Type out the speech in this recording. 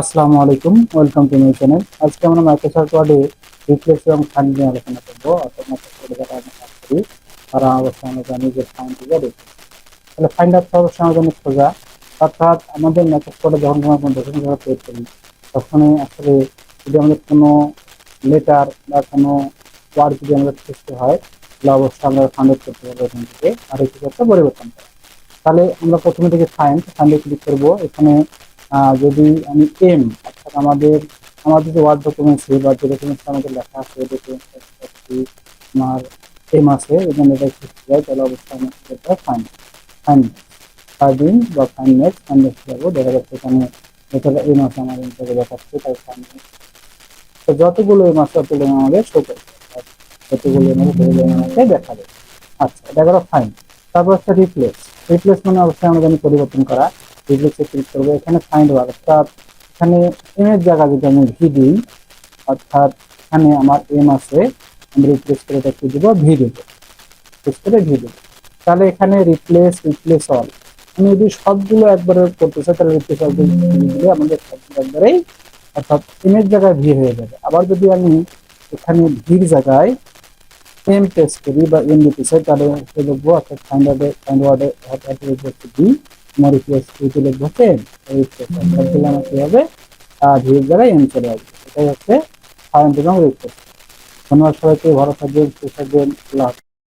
আসসালামু আলাইকুম, welcome to my channel. আজকে আমরা মাইক্রোসফট ওয়ার্ডে রিপ্লেস এবং ফাইন্ড নিয়ে আলোচনা করব। যারা আমরা কাজ করি, তারা অবশ্যই আমরা জানি যে ফাইন্ড দিয়ে তাহলে ফাইন্ড আপ অবশ্যই আমাদের জন্য সোজা। অর্থাৎ আমাদের মাইক্রোসফটে যখন কোনো কোনো ডকুমেন্ট করি, তখনই আসলে যদি আমাদের কোনো লেটার বা কোনো ওয়ার্ড যদি আমাদের সৃষ্টি হয়, তাহলে অবশ্যই আমরা ফাইন্ড আউট করতে পারব এখান থেকে। আর একটা পরিবর্তন করা। তাহলে আমরা প্রথমে থেকে ফাইন্ড ফাইন্ডে ক্লিক করব। এখানে যদি আমি এম অর্থাৎ আমাদের আমাদের যে ওয়ার্ড ডকুমেন্টস বা যে ডকুমেন্টস আমাদের লেখা আছে ডকুমেন্টস আমার এম আছে, এখানে এটা ক্লিক যায় তাহলে অবশ্যই আমি এটা ফাইন ফাইন ফাইন বা ফাইন নেক্সট ফাইন নেক্সট যাব। দেখা যাচ্ছে এখানে এটা এম আছে আমার এম থেকে দেখাচ্ছে তাই ফাইন তো যতগুলো এম আছে, ততগুলো আমাদের শো করবে যতগুলো এম আছে, ততগুলো আমাকে দেখাবে। আচ্ছা এটা গেল ফাইন তারপর হচ্ছে রিপ্লেস রিপ্লেস মানে অবশ্যই জানি পরিবর্তন করা। রিপ্লেসে ক্লিক করব এখানে ফাইন্ড ওয়ার অর্থাৎ এখানে এম এর জায়গা যদি আমি ভি দিই অর্থাৎ এখানে আমার এম আছে আমি রিপ্লেস করে কি দেবো ভি দেবো রিপ্লেস করে ভি দেবো তাহলে এখানে রিপ্লেস রিপ্লেস অল আমি যদি সবগুলো একবারে করতে চাই তাহলে রিপ্লেস অল দিলে আমাদের সবগুলো একবারেই অর্থাৎ এম এর জায়গায় ভি হয়ে যাবে আবার যদি আমি এখানে ভির জায়গায় এম টেস্ট করি বা এম দিতে চাই তাহলে লিখব অর্থাৎ ফাইন্ড ওয়ার্ডে ফাইন্ড ওয়ার্ডে হচ্ছে আমার রিপ্লেস দিতে লিখব দিলে আমার কি হবে এম চলে আসবে এটাই হচ্ছে এবং ধন্যবাদ সবাইকে, ভালো থাকবেন, সুস্থ থাকবেন।